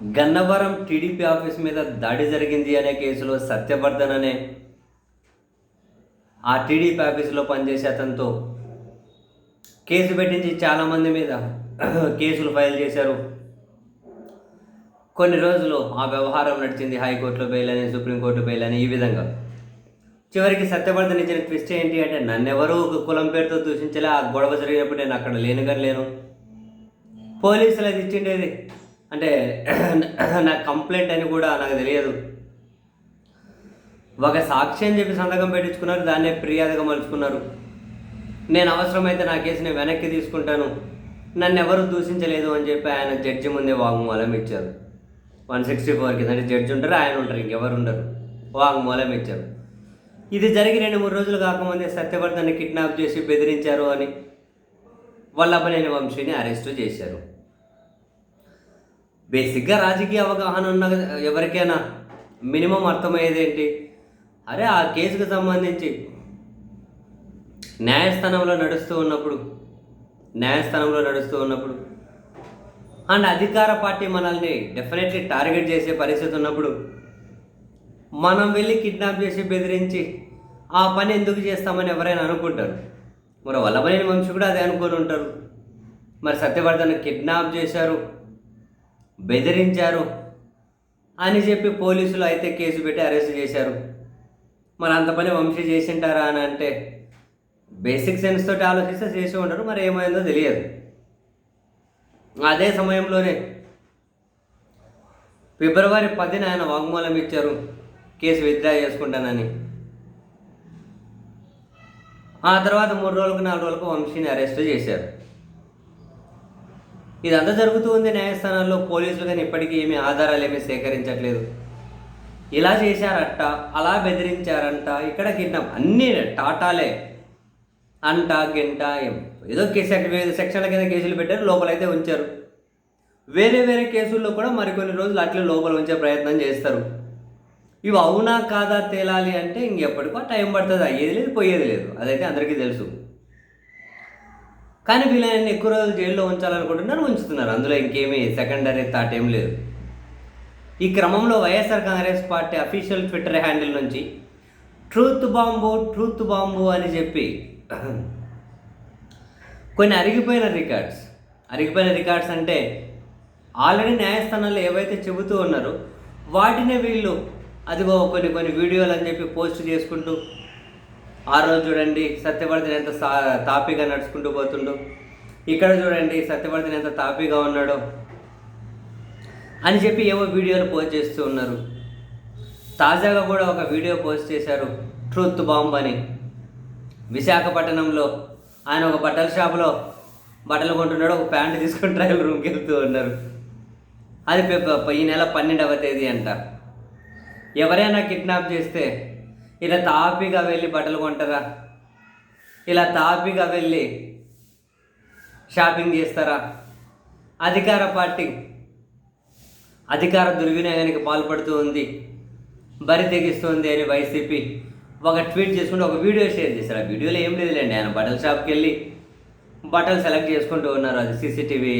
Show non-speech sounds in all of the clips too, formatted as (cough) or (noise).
Gannavaram TDP office మీద దాడి జరిగింది అనే కేసులో సత్యవర్ధన్ అనే ఆ టీడీపీ ఆఫీసులో పనిచేసే అతనితో కేసు పెట్టించి చాలామంది మీద కేసులు ఫైల్ చేశారు. కొన్ని రోజులు ఆ వ్యవహారం నడిచింది. హైకోర్టులో బెయిల్ అని సుప్రీంకోర్టు బెయిల్ అని ఈ విధంగా. చివరికి సత్యవర్ధన్ ఇచ్చిన ట్విస్ట్ ఏంటి అంటే నన్నెవరూ ఒక కులం పేరుతో దూషించలే ఆ గొడవ జరిగినప్పుడు నేను అక్కడ లేనుగా లేను. పోలీసులు అది ఇచ్చిండేది అంటే (clears throat) నాకు కంప్లైంట్ అని కూడా నాకు తెలియదు. ఒక సాక్షి అని చెప్పి సంతకం పెట్టించుకున్నారు దాన్నే ఫిర్యాదుగా మలుచుకున్నారు. నేను అవసరమైతే నా కేసుని వెనక్కి తీసుకుంటాను. నన్ను ఎవరు దూషించలేదు అని చెప్పి ఆయన జడ్జి ముందే వాంగ్మూలం ఇచ్చారు. వన్ సిక్స్టీ ఫోర్ కింద అంటే జడ్జి ఉంటారు ఆయన ఉంటారు ఇంకెవరు ఉండరు. వాంగ్మూలం ఇచ్చారు. ఇది జరిగి రెండు మూడు రోజులు కాకముందే సత్యవర్ధన్ని కిడ్నాప్ చేసి బెదిరించారు అని వల్లభనేని వంశీని అరెస్టు చేశారు. బేసిక్గా రాజకీయ అవగాహన ఉన్న ఎవరికైనా మినిమం అర్థమయ్యేది ఏంటి అరే ఆ కేసుకు సంబంధించి న్యాయస్థానంలో నడుస్తూ ఉన్నప్పుడు న్యాయస్థానంలో నడుస్తూ ఉన్నప్పుడు అండ్ అధికార పార్టీ మనల్ని డెఫినెట్లీ టార్గెట్ చేసే పరిస్థితి ఉన్నప్పుడు మనం వెళ్ళి కిడ్నాప్ చేసి బెదిరించి ఆ పని ఎందుకు చేస్తామని ఎవరైనా అనుకుంటారు? మరి వల్లభనేని వంశీ కూడా అదే అనుకొని ఉంటారు. మరి సత్యవర్ధన్ కిడ్నాప్ చేశారు. బెదిరించారు అని చెప్పి పోలీసులు అయితే కేసు పెట్టి అరెస్ట్ చేశారు. మరి అంత పని వంశీ చేసింటారా అని అంటే బేసిక్ సెన్స్ తోటి ఆలోచిస్తే చేసి ఉంటారు మరి ఏమైందో తెలియదు. అదే సమయంలోనే ఫిబ్రవరి పదిన ఆయన వాగ్మూలం ఇచ్చారు కేసు విత్డ్రా చేసుకుంటానని. ఆ తర్వాత మూడు రోజులకు నాలుగు రోజులకు వంశీని అరెస్ట్ చేశారు. ఇదంతా జరుగుతూ ఉంది న్యాయస్థానాల్లో. పోలీసులు కానీ ఇప్పటికీ ఏమీ ఆధారాలు ఏమీ సేకరించట్లేదు. ఇలా చేశారట అలా బెదిరించారంట ఇక్కడ కిడ్నాప్ అన్నీ టాటాలే. అంట గింట ఏదో కేసు వివిధ సెక్షన్ల కింద కేసులు పెట్టారు లోపలైతే ఉంచారు. వేరే వేరే కేసుల్లో కూడా మరికొన్ని రోజులు అట్లే లోపల ఉంచే ప్రయత్నం చేస్తారు. ఇవి అవునా కాదా తేలాలి అంటే ఇంకెప్పటికో టైం పడుతుంది అయ్యేది లేదు పోయేది లేదు. అదైతే అందరికీ తెలుసు. కానీ వీళ్ళని ఎక్కువ రోజులు జైల్లో ఉంచాలనుకుంటున్నారు ఉంచుతున్నారు. అందులో ఇంకేమీ సెకండరీ థాట్ ఏం లేదు. ఈ క్రమంలో YSR Congress party official Twitter handle నుంచి ట్రూత్ బాంబు ట్రూత్ బాంబు అని చెప్పి కొన్ని అరిగిపోయిన రికార్డ్స్ అరిగిపోయిన రికార్డ్స్ అంటే ఆల్రెడీ న్యాయస్థానాలు ఏవైతే చెబుతూ ఉన్నారో వాటినే వీళ్ళు అదిగో కొన్ని కొన్ని వీడియోలు అని చెప్పి పోస్ట్ చేసుకుంటూ ఆ రోజు చూడండి సత్యవర్ధన్ ఎంత సా తాపీగా నడుచుకుంటూ పోతుండో. ఇక్కడ చూడండి సత్యవర్ధన్ ఎంత తాపీగా ఉన్నాడో అని చెప్పి ఏవో వీడియోలు పోస్ట్ చేస్తూ ఉన్నారు. తాజాగా కూడా ఒక వీడియో పోస్ట్ చేశారు ట్రూత్ బాంబ్ అని. విశాఖపట్నంలో ఆయన ఒక బట్టల షాపులో బట్టలు కొంటున్నాడు ఒక ప్యాంట్ తీసుకొని ట్రయల్ రూమ్కి వెళ్తూ ఉన్నారు. అది ఈ నెల పన్నెండవ తేదీ అంట. ఎవరైనా కిడ్నాప్ చేస్తే ఇలా తాపీగా వెళ్ళి బట్టలు కొంటారా? ఇలా తాపీగా వెళ్ళి షాపింగ్ చేస్తారా? అధికార పార్టీ అధికార దుర్వినియోగానికి పాల్పడుతూ ఉంది బరి తెగిస్తుంది అని వైసీపీ ఒక ట్వీట్ చేసుకుంటూ ఒక వీడియో షేర్ చేశారు. ఆ వీడియోలో ఏం లేదులేండి ఆయన బట్టల షాప్కి వెళ్ళి బట్టలు సెలెక్ట్ చేసుకుంటూ ఉన్నారు. అది సీసీటీవీ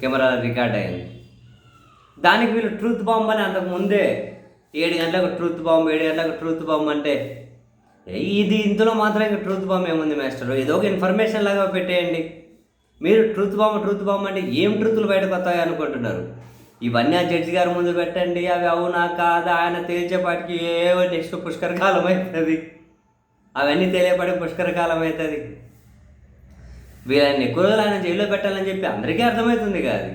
కెమెరాలో రికార్డ్ అయింది. దానికి వీళ్ళు ట్రూత్ బాంబ్ అని అంతకు ముందే ఏడు గంటలకు ట్రూత్ బాంబ్ ఏడు గంటలకు ట్రూత్ బాంబ్ అంటే ఏ, ఇది ఇందులో మాత్రం ఇంకా ట్రూత్ బాంబ్ ఏముంది మాస్టర్ ఏదో ఒక ఇన్ఫర్మేషన్ లాగా పెట్టేయండి. మీరు ట్రూత్ బాంబ్ ట్రూత్ బాంబ్ అంటే ఏం ట్రూత్లు బయటకు వస్తాయి అనుకుంటున్నారు? ఇవన్నీ ఆ జడ్జి గారి ముందు పెట్టండి. అవి అవునా కాదా? ఆయన తేల్చేపాటికి ఏవో నెక్స్ట్ పుష్కర కాలం అవుతుంది అవన్నీ తెలియపడి పుష్కర కాలం అవుతుంది వీళ్ళని ఎక్కువ రోజులు ఆయన జైల్లో పెట్టాలని చెప్పి అందరికీ అర్థమవుతుంది కాదు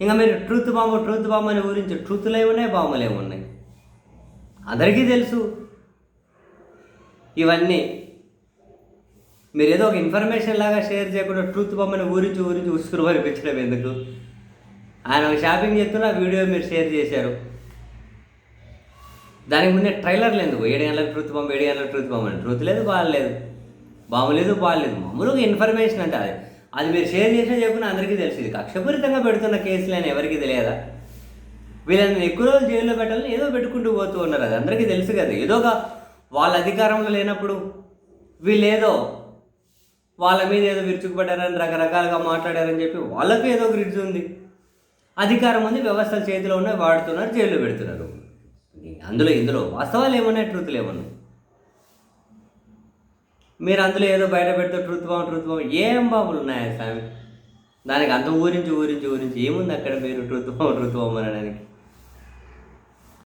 ఇంకా మీరు ట్రూత్ బాంబు ట్రూత్ బాంబు అని ఊరించి ట్రూత్లు ఏమున్నాయి బాంబులు ఏమున్నాయి అందరికీ తెలుసు. ఇవన్నీ మీరు ఏదో ఒక ఇన్ఫర్మేషన్ లాగా షేర్ చేయకుండా ట్రూత్ బొమ్మని ఊరించి ఊరించి ఉసురు పరిపించడం ఎందుకు? ఆయన ఒక షాపింగ్ చేస్తున్న వీడియో మీరు షేర్ చేశారు. దానికి ముందే ట్రైలర్లు ఎందుకు? ఏడు గంటలకు ట్రూత్ బొమ్మ ఏడు గంటలకు ట్రూత్ బొమ్మ ట్రూత్ లేదు బాగాలేదు బాము లేదు బాల్ మామూలుగా ఇన్ఫర్మేషన్ అంటే అది. అది మీరు షేర్ చేసినా చెప్పిన అందరికీ తెలుసు. ఇది కక్షపూరితంగా పెడుతున్న కేసులు అని ఎవరికి తెలియదా? వీళ్ళని ఎక్కువ రోజులు జైల్లో పెట్టాలని ఏదో పెట్టుకుంటూ పోతూ ఉన్నారు. అది అందరికీ తెలుసు కదా. ఏదో వాళ్ళ అధికారంలో లేనప్పుడు వీళ్ళేదో వాళ్ళ మీద ఏదో విరుచుకుపడ్డారని రకరకాలుగా మాట్లాడారని చెప్పి వాళ్ళకు ఏదో గ్రిడ్జ్ ఉంది. అధికారం ఉంది వ్యవస్థల చేతిలో ఉన్నాయి వాడుతున్నారు జైల్లో పెడుతున్నారు. అందులో ఇందులో వాస్తవాలు ఏమన్నాయి? ట్రూత్లు ఏమన్నాయి? మీరు అందులో ఏదో బయట పెడితే ట్రూత్ బాంబు ట్రూత్ బాంబు ఏం బాబులు ఉన్నాయా స్వామి? దానికి అంత ఊరించి ఊరించి ఊరించి ఏముంది అక్కడ మీరు ట్రూత్ బాంబు ట్రూత్ బాంబు అనడానికి?